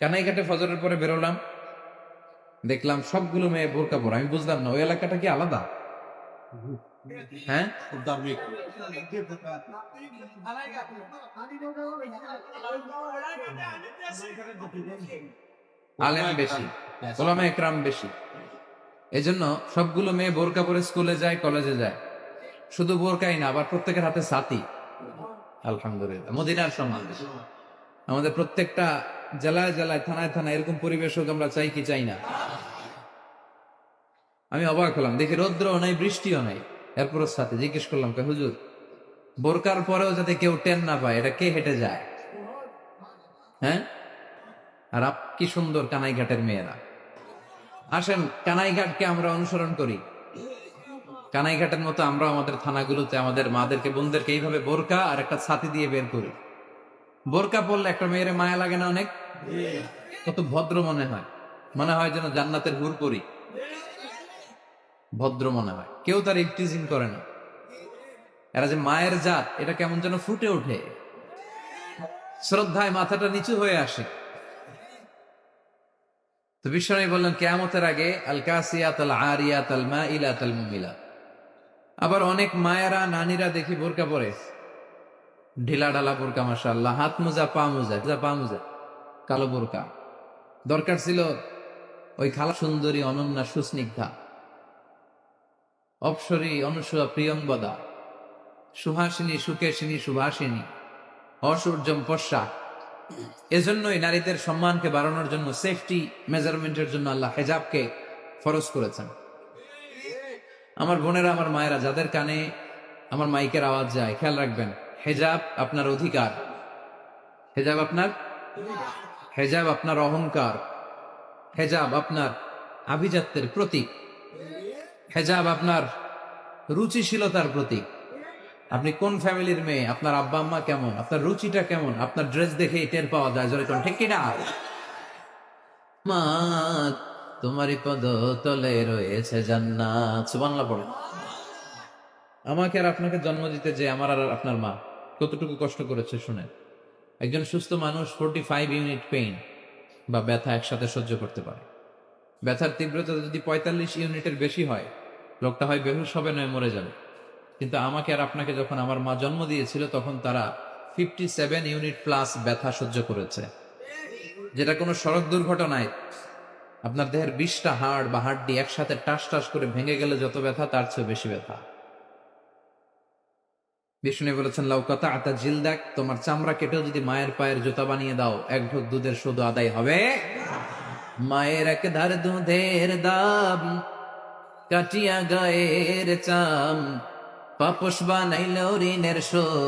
কানাইঘাটে ফজরের পরে বেরোলাম। দেখলাম সবগুলো মেয়ে বোরকা পরা। আমি বুঝলাম না ওই এলাকাটা কি আলাদা? হ্যাঁ? আলেম বেশি ওলামা একরাম বেশি। এই সবগুলো মেয়ে বোরকা পরে স্কুলে যায় কলেজে যায়। শুধু বোরকাই না আবার প্রত্যেকের হাতে সাথী আলহামদুলিল্লাহ মদিনার সমান আমাদের প্রত্যেকটা জেলায় জেলায় থানায় থানায় এরকম পরিবেশ হোক আমরা চাই কি চাই না। আমি অবাক হলাম, দেখি রৌদ্রও নাই, বৃষ্টিও নাই। এরপর সাথে জিজ্ঞেস করলাম, কে হুজুর? বোরকার পরেও যাতে কেউ টেন না পায়, এটা কে হেঁটে যায়? হ্যাঁ? আর আপ, কি সুন্দর কানাইঘাটের মেয়েরা। আসেন, কানাইঘাটকে আমরা অনুসরণ করি। কানাইঘাটের মতো আমরা আমাদের থানাগুলোতে আমাদের মাদেরকে, বোনদেরকে এইভাবে বোরকা আর একটা ছাতি দিয়ে বের করি। বোরকা পরলে একটা মেয়ের মায়া লাগে না অনেক? কত ভদ্র মনে হয়। মনে হয় যেন জান্নাতের হুর করি ভদ্র মনে হয়। কেউ তার ইফটিজিং করে না। এরা যে মায়ের জাত, এটা কেমন যেন ফুটে ওঠে। শ্রদ্ধায় মাথাটা নিচু হয়ে আসে। তো বিশ্বনবী বললেন, কেয়ামতের আগে আল কাসিয়াত আল আরিয়াত আল মাইলাত আল মুমিলা আবার অনেক মায়েরা, নানিরা দেখি বোরকা পরে। ঢিলা ঢালা বোরকা, মাশাআল্লাহ। হাত মোজা, পা মোজা পা মোজা। কালো বোরকা। দরকার ছিল ওই খালা সুন্দরী, অনন্যা, সুস্নিগ্ধা। অপসরী, অনুসূয়া প্রিয়ঙ্বদা সুহাসিনী, সুকেশিনী, সুভাষিনী। অসূর্যম পশ্চা এজন্যই নারীদের সম্মানকে বাড়ানোর জন্য সেফটি মেজারমেন্টের জন্য আল্লাহ হেজাবকে ফরজ করেছেন। আমার বোনেরা, আমার মায়েরা, যাদের কানে আমার মাইকের আওয়াজ যায়, খেয়াল রাখবেন। হেজাব আপনার অধিকার। হেজাব আপনার? হেজাব আপনার অহংকার। হেজাব আপনার আভিজাত্যের প্রতীক। হেজাব আপনার রুচিশীলতার প্রতীক। আপনি কোন ফ্যামিলির মেয়ে? আপনার আব্বা আম্মা কেমন? আপনার রুচিটা কেমন? আপনার ড্রেস দেখেই টের পাওয়া যায়, জোরে কোন, ঠিক কিনা? মা, তোমারই পদ তলে রয়েছে জান্নাত। সুবহানাল্লাহ পড়ে আমাকে আর আপনাকে জন্ম দিতে যে, আমার আর আপনার মা। কতটুকু কষ্ট করেছে শুনেন। একজন সুস্থ মানুষ ফোরটি ফাইভ ইউনিট পেইন বা ব্যথা একসাথে সহ্য করতে পারে। ব্যথার তীব্রতা যদি পঁয়তাল্লিশ ইউনিটের বেশি হয়, লোকটা হয় বেহুশ হবে, নয় মরে যাবে। কিন্তু আমাকে আর আপনাকে যখন আমার মা জন্ম দিয়েছিল, তখন তারা ফিফটি সেভেন ইউনিট প্লাস ব্যথা সহ্য করেছে। যেটা কোনো সড়ক দুর্ঘটনায় আপনার দেহের বিশটা হাড় বা হাড্ডি একসাথে টাস টাস করে ভেঙে গেলে যত ব্যথা, তার চেয়ে বেশি ব্যথা। বিষ্ণু বলেছেন লাউকাতা আতা দেখ তোমার চামড়া কেটেও যদি মায়ের পায়ের জুতা বানিয়ে দাও, এক ঢোক দুধের শুধু আদায় হবে। মায়ের এক ধার দুধের দাম, কাটিয়া গায়ের চাম পাপস বানাইল ঋণের শোধ